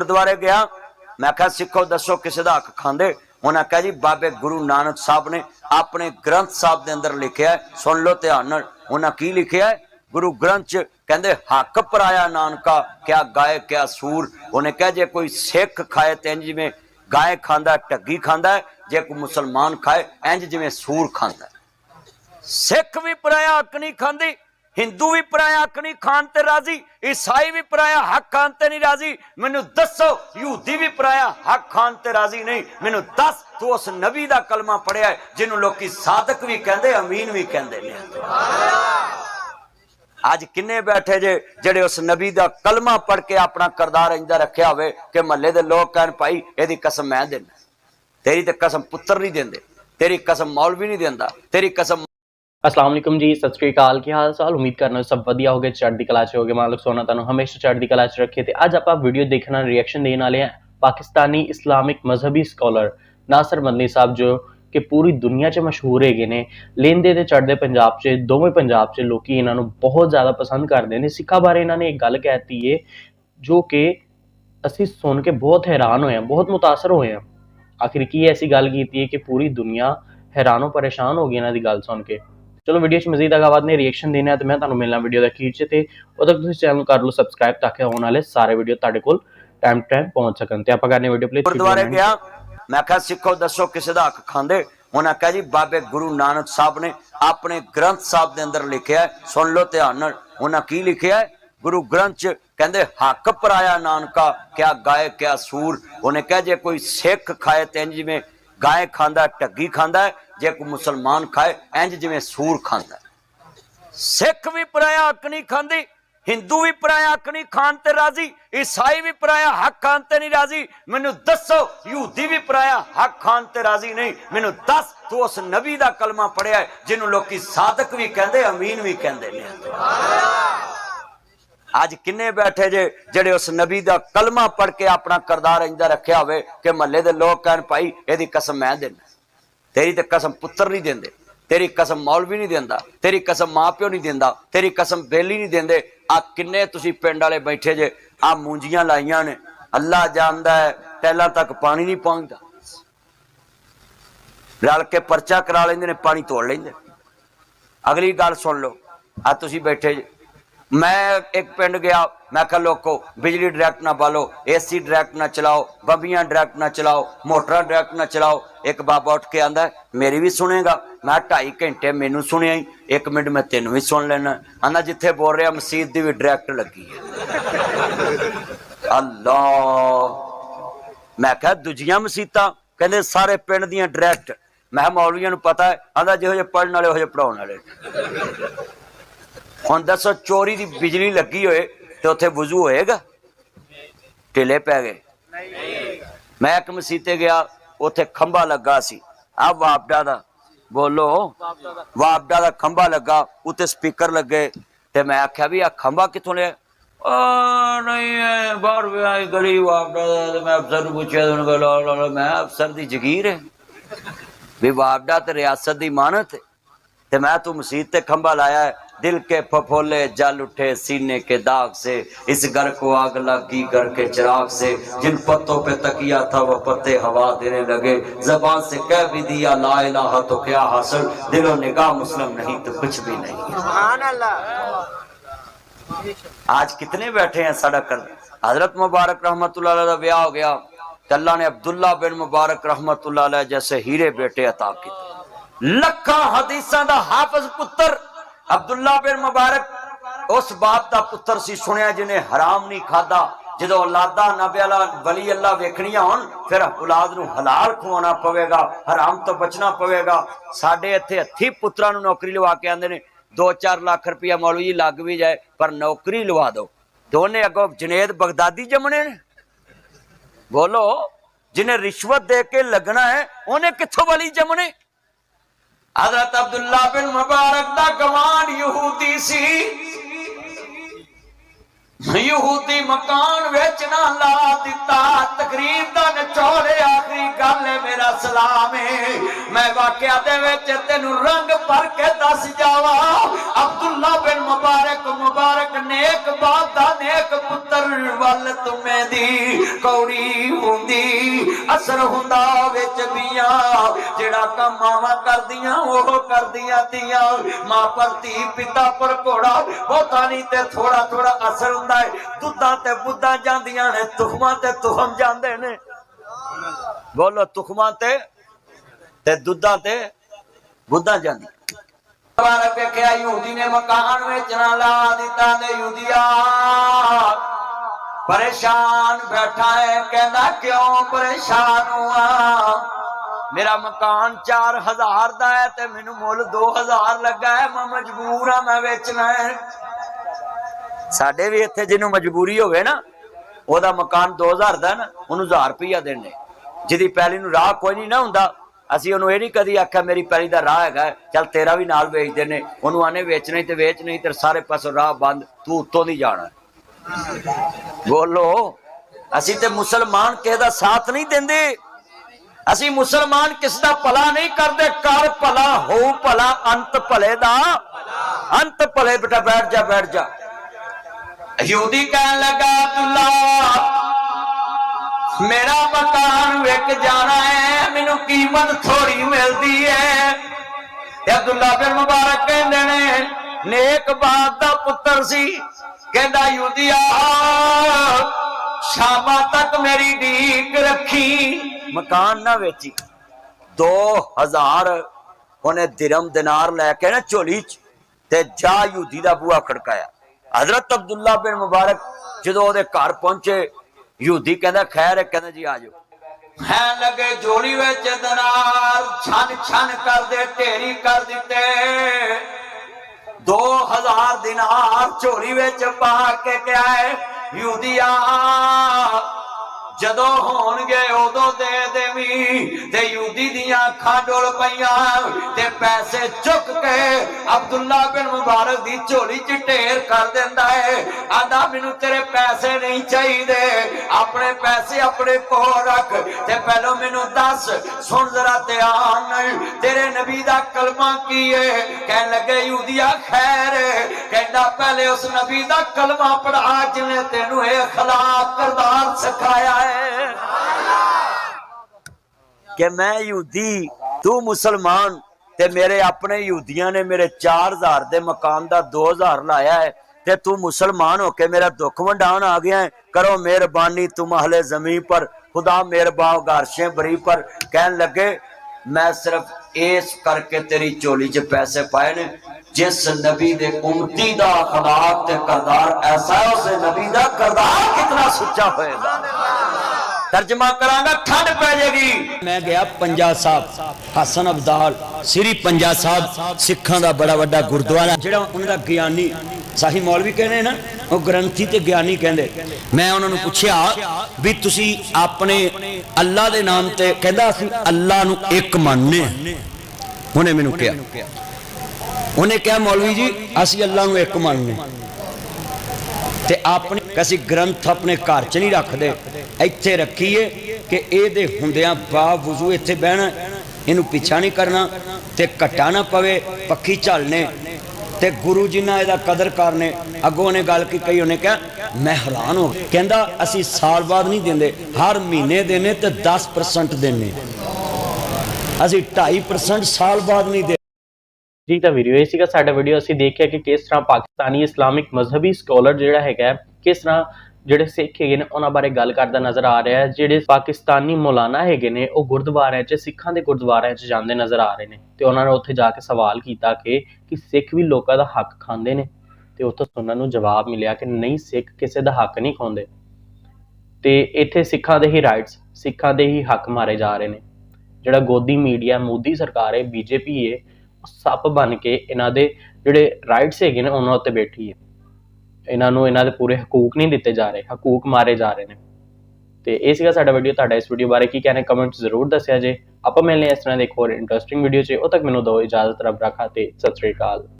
ਗੁਰਦੁਆਰੇ ਗਿਆ ਮੈਂ ਕਿਹਾ ਸਿੱਖੋ ਦੱਸੋ ਕਿਸੇ ਦਾ ਹੱਕ ਖਾਂਦੇ? ਉਹਨਾਂ ਕਿਹਾ ਜੀ ਬਾਬੇ ਗੁਰੂ ਨਾਨਕ ਸਾਹਿਬ ਨੇ ਆਪਣੇ ਗ੍ਰੰਥ ਸਾਹਿਬ ਦੇ ਅੰਦਰ ਲਿਖਿਆ ਸੁਣ ਲਓ ਧਿਆਨ ਨਾਲ। ਉਹਨਾਂ ਕੀ ਲਿਖਿਆ ਗੁਰੂ ਗ੍ਰੰਥ ਚ ਕਹਿੰਦੇ ਹੱਕ ਪਰਾਇਆ ਨਾਨਕਾ ਕਿਆ ਗਾਏ ਕਿਆ ਸੂਰ। ਉਹਨੇ ਕਿਹਾ ਜੇ ਕੋਈ ਸਿੱਖ ਖਾਏ ਤੇ ਇੰਜ ਜਿਵੇਂ ਗਾਏ ਖਾਂਦਾ ਢੱਗੀ ਖਾਂਦਾ ਹੈ, ਜੇ ਕੋਈ ਮੁਸਲਮਾਨ ਖਾਏ ਇੰਜ ਜਿਵੇਂ ਸੂਰ ਖਾਂਦਾ ਸਿੱਖ ਵੀ ਪਰਾਇਆ ਹੱਕ ਨਹੀਂ ਖਾਂਦੀ। ਹਿੰਦੂ ਵੀ ਪਰਾਇਆ, ਹੱਕ ਨਹੀਂ ਖਾਣ ਤੇ ਰਾਜ਼ੀ, ਈਸਾਈ ਵੀ ਪਰਾਇਆ, ਹੱਕ ਖਾਣ ਤੇ ਨਹੀਂ ਰਾਜ਼ੀ। ਮੈਨੂੰ ਦੱਸੋ, ਯਹੂਦੀ ਵੀ ਪਰਾਇਆ, ਹੱਕ ਖਾਣ ਤੇ ਰਾਜ਼ੀ ਨਹੀਂ। ਮੈਨੂੰ ਦੱਸ, ਤੂੰ ਉਸ ਨਬੀ ਦਾ ਕਲਮਾ ਪੜਿਆ ਜਿਹਨੂੰ ਲੋਕੀ ਸਾਦਕ ਵੀ ਕਹਿੰਦੇ, ਅਮੀਨ ਵੀ ਕਹਿੰਦੇ ਨੇ। ਅੱਜ ਕਿੰਨੇ ਬੈਠੇ ਜੇ, ਜਿਹੜੇ ਉਸ ਨਬੀ ਦਾ ਕਲਮਾ ਪੜ ਕੇ ਆਪਣਾ ਕਰਦਾਰ ਇੰਦਾ ਰੱਖਿਆ ਹੋਵੇ, ਕਿ ਮਹੱਲੇ ਦੇ ਲੋਕ ਕਹਿਣ, ਭਾਈ, ਇਹਦੀ ਕਸਮ ਮੈਂ ਦਿੰਦਾ। ਤੇਰੀ ਤੇ ਕਸਮ ਪੁੱਤਰ ਨਹੀਂ ਦਿੰਦੇ। ਤੇਰੀ ਕਸਮ ਮੌਲਵੀ ਨਹੀਂ ਦਿੰਦਾ। ਤੇਰੀ ਕਸਮ ਅਸਲਾਮ ਅਲੈਕੁਮ ਜੀ, ਸਤਿ ਸ਼੍ਰੀ ਅਕਾਲ, ਕੀ ਹਾਲ ਚਾਲ? ਉਮੀਦ ਕਰਨਾ ਸਭ ਵਧੀਆ ਹੋਗੇ ਚੜ੍ਹਦੀ ਕਲਾ ਚ ਹੋਗੇ ਮਾਲਕ ਸੋਨਾ ਤੁਹਾਨੂੰ ਹਮੇਸ਼ਾ ਚੜ੍ਹਦੀ ਕਲਾ ਚ ਰੱਖੇ। ਤੇ ਅੱਜ ਆਪਾਂ ਵੀਡੀਓ ਦੇਖਣਾ ਰਿਐਕਸ਼ਨ ਦੇਣ ਵਾਲੇ ਹਾਂ ਪਾਕਿਸਤਾਨੀ ਇਸਲਾਮਿਕ ਮਜ਼ਹਬੀ ਸਕਾਲਰ ਨਾਸਰ ਮਦਨੀ ਸਾਹਿਬ, ਜੋ ਕਿ ਪੂਰੀ ਦੁਨੀਆ 'ਚ ਮਸ਼ਹੂਰ ਹੈਗੇ ਨੇ। ਲੈਂਦੇ ਤੇ ਚੜ੍ਹਦੇ ਪੰਜਾਬ 'ਚ, ਦੋਵੇਂ ਪੰਜਾਬ 'ਚ ਲੋਕੀ ਇਹਨਾਂ ਨੂੰ ਬਹੁਤ ਜ਼ਿਆਦਾ ਪਸੰਦ ਕਰਦੇ ਨੇ। ਸਿੱਖਾਂ ਬਾਰੇ ਇਹਨਾਂ ਨੇ ਇੱਕ ਗੱਲ ਕਹਿਤੀ ਏ, ਜੋ ਕਿ ਅਸੀਂ ਸੁਣ ਕੇ ਬਹੁਤ ਹੈਰਾਨ ਹੋਏ ਹਾਂ, ਬਹੁਤ ਮੁਤਾਸਰ ਹੋਏ ਹਾਂ। ਆਖਿਰ ਕੀ ਐਸੀ ਗੱਲ ਕੀਤੀ ਹੈ ਕਿ ਪੂਰੀ ਦੁਨੀਆ ਹੈਰਾਨੋ ਪਰੇਸ਼ਾਨ ਹੋ ਗਈ ਇਹਨਾਂ ਦੀ ਗੱਲ ਸੁਣ ਕੇ? ਚਲੋ ਵੀਡੀਓ 'ਚ ਮਜ਼ੀਦ ਆਗਾਵਾਦ ਨੇ ਰਿਐਕਸ਼ਨ ਦੇਣਾ ਤੇ ਮੈਂ ਤੁਹਾਨੂੰ ਮਿਲਣਾ ਵੀਡੀਓ ਦਾ ਅਖੀਰ 'ਚ ਤੇ ਉਦੋਂ ਤੱਕ ਤੁਸੀਂ ਚੈਨਲ ਨੂੰ ਕਰ ਲਓ ਸਬਸਕ੍ਰਾਈਬ ਤਾਂ ਕਿ ਆਉਣ ਵਾਲੇ ਸਾਰੇ ਵੀਡੀਓ ਤੁਹਾਡੇ ਕੋਲ ਟਾਈਮ ਟਾਈਮ ਪਹੁੰਚ ਸਕਣ ਤੇ ਆਪਾਂ ਕਰਨੇ ਵੀਡੀਓ ਪਲੇ ਗੁਰਦੁਆਰੇ ਗਿਆ ਮੈਂ ਕਿਹਾ ਸਿੱਖੋ ਦੱਸੋ ਕਿਸੇ ਦਾ ਹੱਕ ਖਾਂਦੇ? ਉਹਨਾਂ ਕਿਹਾ ਜੀ ਬਾਬੇ ਗੁਰੂ ਨਾਨਕ ਸਾਹਿਬ ਨੇ ਆਪਣੇ ਗ੍ਰੰਥ ਸਾਹਿਬ ਦੇ ਅੰਦਰ ਲਿਖਿਆ ਸੁਣ ਲਓ ਧਿਆਨ ਨਾਲ। ਉਹਨਾਂ ਕੀ ਲਿਖਿਆ? ਗੁਰੂ ਗ੍ਰੰਥ ਚ ਕਹਿੰਦੇ ਹੱਕ ਪਰਾਇਆ ਨਾਨਕਾ ਕਿਆ ਗਾਏ ਕਿਆ ਸੂਰ। ਉਹਨੇ ਕਿਹਾ ਜੇ ਕੋਈ ਸਿੱਖ ਖਾਏ ਤੇ ਜਿਵੇਂ ਗਾਏ ਖਾਂਦਾ, ਢੱਗੀ ਖਾਂਦਾ, ਜੇ ਕੋਈ ਮੁਸਲਮਾਨ ਖਾਏ ਇੰਜ ਜਿਵੇਂ ਸੂਰ ਖਾਂਦਾ। ਸਿੱਖ ਵੀ ਪਰਾਇਆ ਹੱਕ ਨਹੀਂ ਖਾਂਦੀ, ਹਿੰਦੂ ਵੀ ਪਰਾਇਆ ਹੱਕ ਨਹੀਂ, ਖਾਣ ਤੇ ਰਾਜ਼ੀ, ਈਸਾਈ ਵੀ ਪਰਾਇਆ ਹੱਕ ਖਾਣ ਤੇ ਨਹੀਂ ਰਾਜ਼ੀ। ਮੈਨੂੰ ਦੱਸੋ, ਯਹੂਦੀ ਵੀ ਪਰਾਇਆ ਹੱਕ ਖਾਣ ਤੇ ਰਾਜ਼ੀ ਨਹੀਂ। ਮੈਨੂੰ ਦੱਸ, ਤੂੰ ਉਸ ਨਬੀ ਦਾ ਕਲਮਾ ਪੜਿਆ ਜਿਹਨੂੰ ਲੋਕੀ ਸਾਦਕ ਵੀ ਕਹਿੰਦੇ, ਅਮੀਨ ਵੀ ਕਹਿੰਦੇ ਨੇ। ਅੱਜ ਕਿੰਨੇ ਬੈਠੇ ਜੇ ਜਿਹੜੇ ਉਸ ਨਬੀ ਦਾ ਕਲਮਾ ਪੜ ਕੇ ਆਪਣਾ ਕਰਦਾਰ ਇੰਦਾ ਰੱਖਿਆ ਹੋਵੇ ਕਿ ਮਹੱਲੇ ਦੇ ਲੋਕ ਕਹਿਣ, ਭਾਈ, ਇਹਦੀ ਕਸਮ ਮੈਂ ਦਿੰਦਾ। ਤੇਰੀ ਤੇ ਕਸਮ ਪੁੱਤਰ ਨਹੀਂ ਦਿੰਦੇ। ਤੇਰੀ ਕਸਮ ਮੌਲਵੀ ਨਹੀਂ ਦਿੰਦਾ। ਤੇਰੀ ਕਸਮ ਮਾਪਿਓ ਨਹੀਂ ਦਿੰਦਾ। ਤੇਰੀ ਕਸਮ ਬੇਲੀ ਨਹੀਂ ਦਿੰਦੇ। ਆ ਕਿੰਨੇ ਤੁਸੀਂ ਪਿੰਡ ਵਾਲੇ ਬੈਠੇ ਜੇ, ਆ ਮੂੰਜੀਆਂ ਲਾਈਆਂ ਨੇ। ਅੱਲਾ ਜਾਣਦਾ ਹੈ ਟੈਲਾਂ ਤੱਕ ਪਾਣੀ ਨਹੀਂ ਪਹੁੰਚਦਾ। ਰਲ ਕੇ ਪਰਚਾ ਕਰਾ ਲੈਂਦੇ ਨੇ, ਪਾਣੀ ਤੋੜ ਲੈਂਦੇ ਅਗਲੀ ਗੱਲ ਸੁਣ ਲਓ। ਆ ਤੁਸੀਂ ਬੈਠੇ ਜੇ ਮੈਂ ਇੱਕ ਪਿੰਡ ਗਿਆ, ਮੈਂ ਕਿਹਾ, ਲੋਕੋ, ਬਿਜਲੀ ਡਾਇਰੈਕਟ ਨਾ ਬਾਲੋ, ਏਸੀ ਡਾਇਰੈਕਟ ਨਾ ਚਲਾਓ, ਬੱਬੀਆਂ ਡਾਇਰੈਕਟ ਨਾ ਚਲਾਓ, ਮੋਟਰਾਂ ਡਾਇਰੈਕਟ ਨਾ ਚਲਾਓ। ਇੱਕ ਬਾਬਾ ਉੱਠ ਕੇ ਆਂਦਾ, ਮੇਰੀ ਵੀ ਸੁਣੇਗਾ। ਮੈਂ 2.5 ਘੰਟੇ ਮੈਨੂੰ ਸੁਣਿਆ ਹੀ 1 ਮਿੰਟ ਮੈਂ ਤੈਨੂੰ ਵੀ ਸੁਣ ਲੈਣਾ ਆਂਦਾ, ਜਿੱਥੇ ਬੋਲ ਰਿਹਾ ਮਸਜਿਦ ਦੀ ਵੀ ਡਾਇਰੈਕਟ ਲੱਗੀ ਹੈ ਅੱਲਾ। ਮੈਂ ਕਿਹਾ, ਦੂਜੀਆਂ ਮਸੀਤਾਂ? ਕਹਿੰਦੇ, ਸਾਰੇ ਪਿੰਡ ਦੀਆਂ ਡਾਇਰੈਕਟ। ਮੈਂ ਕਿਹਾ, ਮੌਲਵੀਆਂ ਨੂੰ ਪਤਾ ਹੈ ਆਂਦਾ, ਜਿਹੋ ਜਿਹੇ ਪੜਨ ਵਾਲੇ, ਉਹ ਜਿਹੇ ਪੜਾਉਣ ਵਾਲੇ ਹੁਣ ਦੱਸੋ ਚੋਰੀ ਦੀ ਬਿਜਲੀ ਲੱਗੀ ਹੋਏ ਤੇ ਉੱਥੇ ਵਜ਼ੂ ਹੋਏਗਾ? ਢਿੱਲੇ ਪੈ ਗਏ। ਮੈਂ ਇੱਕ ਮਸੀਤੇ ਗਿਆ, ਉੱਥੇ ਖੰਭਾ ਲੱਗਾ ਸੀ। ਆ ਵਾਪਡਾ ਦਾ, ਬੋਲੋ। ਵਾਪਡਾ ਦਾ ਖੰਭਾ ਲੱਗਾ, ਉੱਤੇ ਸਪੀਕਰ ਲੱਗੇ ਤੇ ਮੈਂ ਆਖਿਆ ਵੀ ਆ ਖੰਭਾ ਕਿੱਥੋਂ ਲਿਆ? ਆ ਨਹੀਂ, ਇਹ ਬਾਹਰ ਵੀ ਗਲੀ ਵਾਪਡਾ ਦਾ ਤੇ ਮੈਂ ਅਫਸਰ ਨੂੰ ਪੁੱਛਿਆ, ਉਹਨੇ ਕਿਹਾ ਲਾ ਲਾ ਮੈਂ ਅਫਸਰ ਦੀ ਜ਼ਗੀਰ ਹੈ। ਵੀ ਵਾਪਡਾ ਤੇ ਰਿਆਸਤ ਦੀ ਮਾਨਤ ਹੈ। تے میں تو مسیح تے کھمبا لایا ہے۔ دل کے پھپھولے جل اٹھے سینے کے داغ سے۔ اس گھر کو آگ لگی گھر کے چراغ سے۔ جن پتوں پہ تکیا تھا وہ پتے ہوا دینے لگے۔ زبان سے کہہ بھی دیا لا الہ تو کیا حاصل؟ دل و نگاہ مسلم نہیں تو کچھ بھی نہیں۔ سبحان اللہ۔ آج کتنے بیٹھے ہیں سڑک کر حضرت مبارک رحمت اللہ علیہ بیاہ ہو گیا۔ کہ اللہ نے عبداللہ بن مبارک رحمت اللہ علیہ جیسے ہیرے بیٹے عطا کی किए ਲੱਖਾਂ ਹਦੀਸਾਂ ਦਾ ਹਾਫਜ਼ ਪੁੱਤਰ ਅਬਦੁੱਲਾ ਬਿਨ ਮੁਬਾਰਕ ਉਸ ਬਾਪ ਦਾ ਪੁੱਤਰ ਸੀ ਸੁਣਿਆ ਜਿਹਨੇ ਹਰਾਮ ਨਹੀਂ ਖਾਦਾ ਜਦੋਂ ਔਲਾਦਾ ਨਬੀ ਅੱਲਾ ਵਲੀ ਅੱਲਾ ਵੇਖਣੀਆਂ ਹੋਣ, ਫਿਰ ਔਲਾਦ ਨੂੰ ਹਲਾਲ ਖਵਾਉਣਾ ਪਵੇਗਾ, ਹਰਾਮ ਤੋਂ ਬਚਣਾ ਪਵੇਗਾ। ਸਾਡੇ ਇੱਥੇ ਹੱਥੀ ਪੁੱਤਰਾਂ ਨੂੰ ਨੌਕਰੀ ਲਵਾ ਕੇ ਆਂਦੇ ਨੇ 2-4 ਲੱਖ ਰੁਪਇਆ ਮੌਲਵੀ ਜੀ ਲੱਗ ਵੀ ਜਾਏ, ਪਰ ਨੌਕਰੀ ਲਵਾ ਦਿਓ। ਦੋਨੇ ਅੱਗੋਂ ਜਨੇਦ ਬਗਦਾਦੀ ਜੰਮਣੇ ਨੇ। ਬੋਲੋ, ਜਿਹਨੇ ਰਿਸ਼ਵਤ ਦੇ ਕੇ ਲੱਗਣਾ ਹੈ, ਉਹਨੇ ਕਿੱਥੋਂ ਵਲੀ ਜੰਮਣੇ? ਹਜ਼ਰਤ ਅਬਦੁੱਲਾ ਬਿਨ ਮੁਬਾਰਕ ਦਾ ਗਵਾਂਡ ਯਹੂਦੀ ਸੀ ਯਹੂਦੀ ਮਕਾਨ ਵਿੱਚ ਨਾ ਲਾ ਦਿੱਤਾ ਤਕਰੀਰ ਦਾ ਨਿਚੋੜ ਆਖਰੀ ਗੱਲ ਹੈ ਮੇਰਾ ਸਲਾਮ ਹੈ ਮੈਂ ਵਾਕਿਆ ਦੇ ਵਿੱਚ ਤੈਨੂੰ ਰੰਗ ਭਰ ਕੇ ਦੱਸ ਜਾਵਾਂ ਅਬਦੁੱਲਾ ਬਿਨ ਮੁਬਾਰਕ ਮੁਬਾਰਕ ਨੇਕ ਬਾਦਾ ਨੇਕ ਪੁੱਤਰ ਵੱਲ ਤੁਮੇ ਦੀ ਕੌੜੀ ਹੁੰਦੀ ਅਸਰ ਹੁੰਦਾ ਵਿੱਚ ਬੀਆਂ ਜਿਹੜਾ ਕੰਮ ਮਾਵਾਂ ਕਰਦੀਆਂ ਉਹ ਕਰਦੀਆਂ ਤੀਆਂ ਮਾਂ ਪਰ ਧੀ ਪਿਤਾ ਪਰ ਘੋੜਾ ਬਹੁਤਾ ਨਹੀਂ ਤੇ ਥੋੜਾ ਥੋੜਾ ਅਸਰ ਹੁੰਦਾ ਹੈ ਦੁੱਧਾਂ ਤੇ ਬੁੱਧਾਂ ਜਾਂਦੀਆਂ ਨੇ ਤੁਖਮਾਂ ਤੇ ਤੁਖਮ ਜਾਂਦੇ ਨੇ ਬੋਲੋ ਤੁਖਮਾਂ ਤੇ ਤੇ ਦੁੱਧਾਂ ਤੇ ਬੁੱਧਾਂ ਜਾਂਦੀਆਂ ਬਾਰ ਵੇਖਿਆ ਯਹੂਦੀ ਨੇ ਮਕਾਨ ਵੇਚਣਾ ਲਾ ਦਿੱਤਾ ਤੇ ਯਹੂਦੀਆ ਪਰੇਸ਼ਾਨ ਬੈਠਾ ਹੈ, ਕਹਿੰਦਾ, ਕਿਉਂ ਪਰੇਸ਼ਾਨ ਹੁਆ? ਮੇਰਾ ਮਕਾਨ 4000 ਦਾ ਹੈ ਤੇ ਮੈਨੂੰ ਮੁੱਲ 2000 ਲੱਗਾ ਹੈ, ਮੈਂ ਮਜਬੂਰ ਆ ਮੈਂ ਵੇਚਣਾ ਹੈ। ਸਾਡੇ ਵੀ ਇੱਥੇ ਜਿਹਨੂੰ ਮਜਬੂਰੀ ਹੋਵੇ ਨਾ, ਉਹਦਾ ਮਕਾਨ 2000 ਦਾ ਨਾ, ਉਹਨੂੰ 1000 ਰੁਪਇਆ ਦੇਣੇ। ਜਿਹਦੀ ਪੈਲੀ ਨੂੰ ਰਾਹ ਕੋਈ ਨਹੀਂ ਨਾ ਹੁੰਦਾ ਅਸੀਂ ਉਹਨੂੰ ਇਹ ਨਹੀਂ ਕਦੀ ਆਖਿਆ, ਮੇਰੀ ਪੈਲੀ ਦਾ ਰਾਹ ਹੈਗਾ, ਚੱਲ ਤੇਰਾ ਵੀ ਨਾਲ ਵੇਚਦੇ ਨੇ, ਉਹਨੂੰ ਆਨੇ ਵੇਚਣਾ ਤੇ ਵੇਚ ਨਹੀਂ ਤੇ ਸਾਰੇ ਪਾਸੋਂ ਰਾਹ ਬੰਦ, ਤੂੰ ਉੱਤੋਂ ਨਹੀਂ ਜਾਣਾ। ਬੋਲੋ, ਅਸੀਂ ਤੇ ਮੁਸਲਮਾਨ ਕਿਸੇ ਦਾ ਸਾਥ ਨਹੀਂ ਦਿੰਦੇ। ਅਸੀਂ ਮੁਸਲਮਾਨ ਕਿਸ ਦਾ ਭਲਾ ਨਹੀਂ ਕਰਦੇ, ਕਰ ਭਲਾ ਹੋ ਭਲਾ, ਅੰਤ ਭਲੇ ਦਾ। ਅੰਤ ਭਲੇ ਬੇਟਾ, ਬੈਠ ਜਾ ਬੈਠ ਜਾ। ਯਹੂਦੀ ਕਹਿਣ ਲੱਗਾ, ਅਬਦੁੱਲਾ ਮੇਰਾ ਮਕਾਨ ਵਿਕ ਜਾਣਾ ਹੈ, ਮੈਨੂੰ ਕੀਮਤ ਥੋੜੀ ਮਿਲਦੀ ਹੈ। ਤੇ ਅਬਦੁੱਲਾ ਬਿਨ ਮੁਬਾਰਕ ਕਹਿੰਦੇ ਨੇ, ਨੇਕ ਬਾਤ ਦਾ ਪੁੱਤਰ ਸੀ। ਕਹਿੰਦਾ, ਯਹੂਦੀਆ, ਸ਼ਾਮਾਂ ਤੱਕ ਮੇਰੀ ਢੀਕ ਰੱਖੀ। ਮਕਾਨ ਨਾ ਵੇਚੀ। 2000 ਉਹਨੇ ਦਿਰਮ ਦਿਨਾਰ ਲੈ ਕੇ ਨਾ ਝੋਲੀ ਚ ਤੇ ਜਾ ਯਹੂਦੀ ਦਾ ਬੂਹਾ ਖੜਕਾਇਆ। ਹਜ਼ਰਤ ਅਬਦੁੱਲਾ ਬਿਨ ਮੁਬਾਰਕ ਜਦੋਂ ਉਹਦੇ ਘਰ ਪਹੁੰਚੇ ਯਹੂਦੀ ਕਹਿੰਦਾ, ਖੈਰ ਹੈ, ਕਹਿੰਦਾ ਜੀ ਆ ਜਾਓ। ਹੈ ਲੱਗੇ ਝੋਲੀ ਵਿੱਚ ਦਿਨਾਰ, ਛਨ ਛਨ ਕਰਦੇ, ਢੇਰੀ ਕਰ ਦਿੱਤੇ। 2000 ਦਿਨਾਰ ਝੋਲੀ ਵਿੱਚ ਪਾ ਕੇ ਕਿਹਾ ਹੈ? ਯਹੂਦੀਆ ਜਦੋਂ ਹੋਣਗੇ ਉਦੋਂ ਦੇ ਦੇਵੀ ਤੇ ਯੂਦੀ ਦੀਆਂ ਅੱਖਾਂ ਡੋਲ ਪਈਆਂ ਤੇ ਪੈਸੇ ਚੁੱਕ ਕੇ ਅਬਦੁੱਲਾ ਬਿਨ ਮੁਬਾਰਕ ਦੀ ਝੋਲੀ 'ਚ ਢੇਰ ਕਰ ਦਿੰਦਾ ਹੈ ਆਂਦਾ ਮੈਨੂੰ ਤੇਰੇ ਪੈਸੇ ਨਹੀਂ ਚਾਹੀਦੇ ਆਪਣੇ ਪੈਸੇ ਆਪਣੇ ਕੋਲ ਰੱਖ ਤੇ ਪਹਿਲਾਂ ਮੈਨੂੰ ਦੱਸ ਸੁਣ ਜ਼ਰਾ ਧਿਆਨ ਨਾਲ ਤੇਰੇ ਨਬੀ ਦਾ ਕਲਮਾ ਕੀ ਹੈ ਕਹਿਣ ਲੱਗੇ ਯੂਦੀਆ ਖੈਰ ਹੈ। ਕਹਿੰਦਾ ਪਹਿਲੇ ਉਸ ਨਬੀ ਦਾ ਕਲਮਾ ਪੜਾ ਜਿਹਨੇ ਤੈਨੂੰ ਇਹ اخلاق ਕਰਦਾਰ ਸਿਖਾਇਆ ਹੈ ਕਿ ਮੈਂ ਯਹੂਦੀ ਤੂੰ ਮੁਸਲਮਾਨ ਤੇ ਮੇਰੇ ਆਪਣੇ ਯਹੂਦੀਆਂ ਨੇ ਮੇਰੇ 4000 ਦੇ ਮਕਾਨ ਦਾ 2000 ਲਾਇਆ ਹੈ ਤੇ ਤੂੰ ਮੁਸਲਮਾਨ ਹੋ ਕੇ ਮੇਰਾ ਦੁੱਖ ਵੰਡਾਉਣ ਆ ਗਿਆ ਹੈ ਕਰੋ ਮਿਹਰਬਾਨੀ ਤੁਮ ਅਹਲੇ ਜ਼ਮੀਨ ਪਰ ਖੁਦਾ ਮਿਹਰਬਾਨ ਗਾਰਸ਼ੇ ਬਰੀ ਪਰ ਕਹਿਣ ਲੱਗੇ ਮੈਂ ਸਿਰਫ ਇਸ ਕਰਕੇ ਤੇਰੀ ਝੋਲੀ 'ਚ ਪੈਸੇ ਪਾਏ ਨੇ ਜਿਸ ਨਬੀ ਦੇ ਉਮਤੀ ਦਾ ਅਖਲਾਕ ਤੇ ਕਰਦਾਰ ਐਸਾ ਹੈ ਉਸ ਨਬੀ ਦਾ ਕਰਦਾਰ ਕਿਤਨਾ ਸੁੱਚਾ ਹੋਏਗਾ ਤਰਜਮਾ ਕਰਾਂਗਾ, ਠੰਡ ਪੈ ਜਾਏਗੀ। ਮੈਂ ਗਿਆ ਪੰਜਾ ਸਾਹਿਬ, ਹਸਨ ਅਬਦਾਲ, ਸ੍ਰੀ ਪੰਜਾ ਸਾਹਿਬ ਸਿੱਖਾਂ ਦਾ ਬੜਾ ਵੱਡਾ ਗੁਰਦੁਆਰਾ, ਜਿਹੜਾ ਉਹਨਾਂ ਦਾ ਗਿਆਨੀ ਸਾਹੀ ਮੌਲਵੀ ਕਹਿੰਦੇ ਨਾ, ਉਹ ਗ੍ਰੰਥੀ ਤੇ ਗਿਆਨੀ ਕਹਿੰਦੇ। ਮੈਂ ਉਹਨਾਂ ਨੂੰ ਪੁੱਛਿਆ ਵੀ ਤੁਸੀਂ ਆਪਣੇ ਅੱਲਾ ਦੇ ਨਾਮ ਤੇ ਕਹਿੰਦਾ ਅਸੀਂ ਅੱਲਾ ਨੂੰ ਇੱਕ ਮੰਨਨੇ ਉਹਨੇ ਮੈਨੂੰ ਕਿਹਾ। ਉਹਨੇ ਕਿਹਾ, ਮੌਲਵੀ ਜੀ, ਅਸੀਂ ਅੱਲਾ ਨੂੰ ਇੱਕ ਮੰਨਨੇ ਤੇ ਆਪਣੇ ਅਸੀਂ ਗ੍ਰੰਥ ਆਪਣੇ ਘਰ 'ਚ ਨਹੀਂ ਰੱਖਦੇ। ਇੱਥੇ ਰੱਖੀਏ ਕਿ ਇਹਦੇ ਹੁੰਦਿਆਂ ਬਾਵਜੂਦ ਇੱਥੇ ਬਹਿਣਾ, ਇਹਨੂੰ ਪਿੱਛਾ ਨਹੀਂ ਕਰਨਾ ਤੇ ਘਟਾ ਨਾ ਪਵੇ, ਪੱਖੀ ਝਲਨੇ। ਤੇ ਗੁਰੂ ਜੀ ਨਾਲ ਇਹਦਾ ਕਦਰ ਕਰਨੇ। ਅੱਗੋਂ ਉਹਨੇ ਗੱਲ ਕੀ ਕਹੀ, ਉਹਨੇ ਕਿਹਾ, ਮੈਂ ਹੈਰਾਨ ਹੋ ਕਹਿੰਦਾ, ਅਸੀਂ ਸਾਲ ਬਾਅਦ ਨਹੀਂ ਦਿੰਦੇ, ਹਰ ਮਹੀਨੇ ਦੇਨੇ ਤੇ 10% ਦੇਨੇ। ਅਸੀਂ 2.5% ਸਾਲ ਬਾਅਦ ਨਹੀਂ ਦੇ ਜੀ, ਤਾਂ ਵੀਡੀਓ ਇਹ ਸੀਗਾ ਸਾਡਾ ਵੀਡੀਓ ਅਸੀਂ ਦੇਖਿਆ ਕਿ ਕਿਸ ਤਰ੍ਹਾਂ ਪਾਕਿਸਤਾਨੀ ਇਸਲਾਮਿਕ ਮਜ਼ਹਬੀ ਸਕਾਲਰ ਜਿਹੜਾ ਹੈਗਾ ਕਿਸ ਤਰ੍ਹਾਂ ਜਿਹੜੇ ਸਿੱਖ ਹੈਗੇ ਨੇ, ਉਹਨਾਂ ਬਾਰੇ ਗੱਲ ਕਰਦਾ ਨਜ਼ਰ ਆ ਰਿਹਾ ਹੈ। ਜਿਹੜੇ ਪਾਕਿਸਤਾਨੀ ਮੌਲਾਨਾ ਹੈਗੇ ਨੇ, ਉਹ ਗੁਰਦੁਆਰਿਆਂ 'ਚ, ਸਿੱਖਾਂ ਦੇ ਗੁਰਦੁਆਰਿਆਂ 'ਚ ਜਾਂਦੇ ਨਜ਼ਰ ਆ ਰਹੇ ਨੇ। ਤੇ ਉਹਨਾਂ ਨੇ ਉੱਥੇ ਜਾ ਕੇ ਸਵਾਲ ਕੀਤਾ ਕਿ ਕਿ ਸਿੱਖ ਵੀ ਲੋਕਾਂ ਦਾ ਹੱਕ ਖਾਂਦੇ ਨੇ? ਤੇ ਉੱਥੋਂ ਸੁਣਨ ਨੂੰ ਜਵਾਬ ਮਿਲਿਆ ਕਿ ਨਹੀਂ, ਸਿੱਖ ਕਿਸੇ ਦਾ ਹੱਕ ਨਹੀਂ ਖਾਂਦੇ। ਤੇ ਇੱਥੇ ਸਿੱਖਾਂ ਦੇ ਹੀ ਰਾਈਟਸ ਸਿੱਖਾਂ ਦੇ ਹੀ ਹੱਕ ਮਾਰੇ ਜਾ ਰਹੇ ਨੇ। ਜਿਹੜਾ ਗੋਦੀ ਮੀਡੀਆ, ਮੋਦੀ ਸਰਕਾਰ ਹੈ, ਬੀਜੇਪੀ ਹੈ, ਉਹ ਸੱਪ ਬਣ ਕੇ ਇਹਨਾਂ ਦੇ ਜਿਹੜੇ ਰਾਈਟਸ ਹੈਗੇ ਨੇ, ਉਹਨਾਂ ਉੱਤੇ ਬੈਠੀ ਹੈ। ਇਹਨਾਂ ਨੂੰ ਇਹਨਾਂ ਦੇ ਪੂਰੇ ਹਕੂਕ ਨਹੀਂ ਦਿੱਤੇ ਜਾ ਰਹੇ, ਹਕੂਕ ਮਾਰੇ ਜਾ ਰਹੇ ਨੇ। ਤੇ ਇਹ ਸੀਗਾ ਸਾਡਾ ਵੀਡੀਓ ਤੁਹਾਡਾ ਇਸ ਵੀਡੀਓ ਬਾਰੇ ਕੀ ਕਹਿਣਾ ਕਮੈਂਟ ਜ਼ਰੂਰ ਦੱਸਿਆ ਜੇ। ਆਪਾਂ ਮਿਲਨੇ ਇਸ ਤਰ੍ਹਾਂ ਦੇ ਇੱਕ ਹੋਰ ਇੰਟਰਸਟਿੰਗ ਵੀਡੀਓ 'ਚ। ਉਹ ਤੱਕ ਮੈਨੂੰ ਦਿਓ ਇਜਾਜ਼ਤ, ਰੱਬ ਰੱਖਾ ਤੇ ਸਤਿ ਸ੍ਰੀ ਅਕਾਲ।